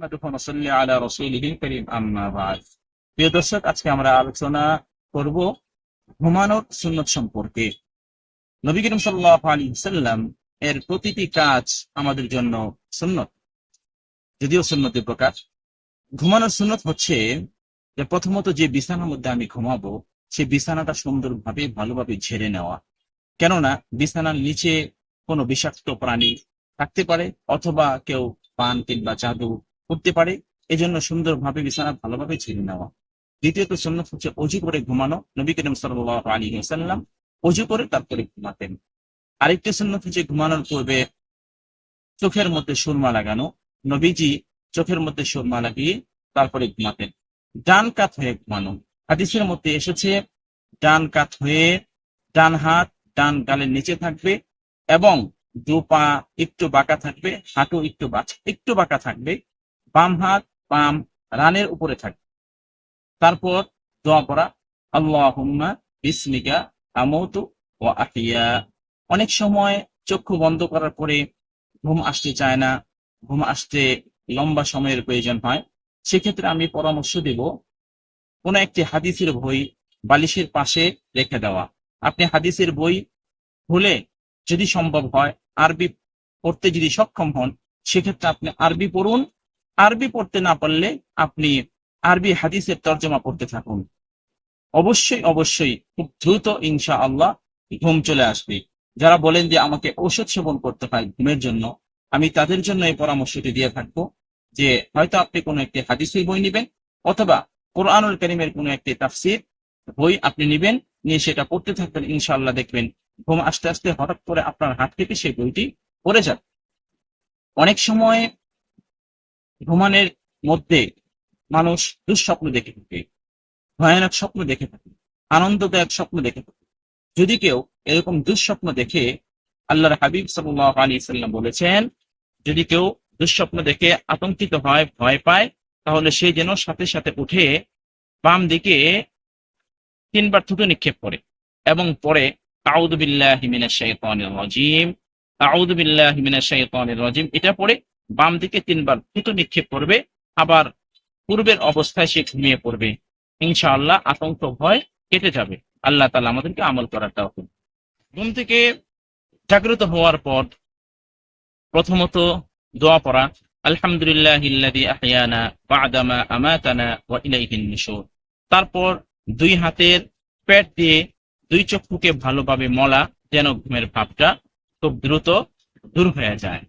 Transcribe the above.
যদিও সুন্নতি প্রকার। ঘুমানোর সুন্নত হচ্ছে যে প্রথমত যে বিছানার মধ্যে আমি ঘুমাবো, সেই বিছানাটা সুন্দরভাবে, ভালোভাবে ঝেড়ে নেওয়া। কেননা বিছানার নিচে কোনো বিষাক্ত প্রাণী থাকতে পারে, অথবা কেউ পান কিংবা জাদু করতে পারে। এজন্য সুন্দরভাবে বিছানা ভালোভাবে ছেড়ে নেওয়া। দ্বিতীয়ত সুন্নত হচ্ছে অজু করে ঘুমানো। নবী করিম সাল্লাহ আলী সাল্লাম অজু করে তারপরে ঘুমাতেন। আরেকটি সুন্নত হচ্ছে ঘুমানোর পূর্বে চোখের মধ্যে সুরমা লাগানো। নবীজি চোখের মধ্যে সুরমা লাগিয়ে তারপরে ঘুমাতেন। ডান কাত হয়ে ঘুমানো। হাদিসের মধ্যে এসেছে, ডান কাত হয়ে ডান হাত ডান গালের নিচে থাকবে এবং দু পা একটু বাঁকা থাকবে, হাঁটু একটু বাঁচা, একটু বাঁকা থাকবে। বাম হাত, বাম রানের উপরে থাকবে তারপর দোয়া পড়া আল্লাহ বিসমিকা আমতু ও আহিয়া অনেক সময় চক্ষু বন্ধ করার পরে ঘুম আসতে চায় না, ঘুম আসতে লম্বা সময়ের প্রয়োজন হয়। সেক্ষেত্রে আমি পরামর্শ দেব, কোন একটি হাদিসের বই বালিশের পাশে রেখে দেওয়া। আপনি হাদিসের বই ভুলে যদি সম্ভব হয়, আরবি পড়তে যদি সক্ষম হন, সেক্ষেত্রে আপনি আরবি পড়ুন আরবি পড়তে না পারলে আপনি আরবি হাদিসের তর্জমা পড়তে থাকুন। অবশ্যই অবশ্যই খুব দ্রুত ইনশা আল্লাহ ঘুম চলে আসবে। যারা বলেন যে আমাকে ঔষধ সেবন করতে হয় ঘুমের জন্য, আমি তাদের জন্য এই পরামর্শটি দিয়ে থাকব যে হয়তো আপনি কোনো একটি হাদিসের বই নেবেন অথবা কোরআনুল করিমের কোনো একটি তাফসির বই আপনি নেবেন, নিয়ে সেটা পড়তে থাকবেন, ইনশাআল্লাহ দেখবেন ঘুম আস্তে আস্তে হঠাৎ করে আপনার হাত থেকে সেই বইটি পড়ে যাবে। অনেক সময় ঘুমানের মধ্যে মানুষ দুঃস্বপ্ন দেখে থাকে, ভয়ানক স্বপ্ন দেখে থাকে, আনন্দদায়ক স্বপ্ন দেখে থাকে। যদি কেউ এরকম দুঃস্বপ্ন দেখে, আল্লাহর হাবিব সাল্লাহ আলী সাল্লাম বলেছেন, যদি কেউ দুঃস্বপ্ন দেখে আতঙ্কিত হয়, ভয় পায়, তাহলে সে যেন সাথে সাথে উঠে বাম দিকে তিনবার থুতু নিক্ষেপ করে এবং পরে আউদু বিল্লাহি মিনাশ শাইতানির রাজিম আউদু বিল্লাহি মিনাশ শাইতানির রাজিম, এটা পরে বাম দিকে তিনবার থুতু নিক্ষেপ করবে, আবার পূর্বের অবস্থায় সে ঘুমিয়ে পড়বে। ইনশাআল্লাহ আতঙ্ক, ভয় কেটে যাবে। আল্লাহ তালা আমাদেরকে আমল করার তাওফিক ঘুম থেকে জাগ্রত হওয়ার পর প্রথমত দোয়া পড়া, আলহামদুলিল্লাহ তারপর দুই হাতের প্যাট দিয়ে দুই চক্ষুকে ভালোভাবে মলা, যেন ঘুমের ভাবটা খুব দ্রুত দূর হয়ে যায়।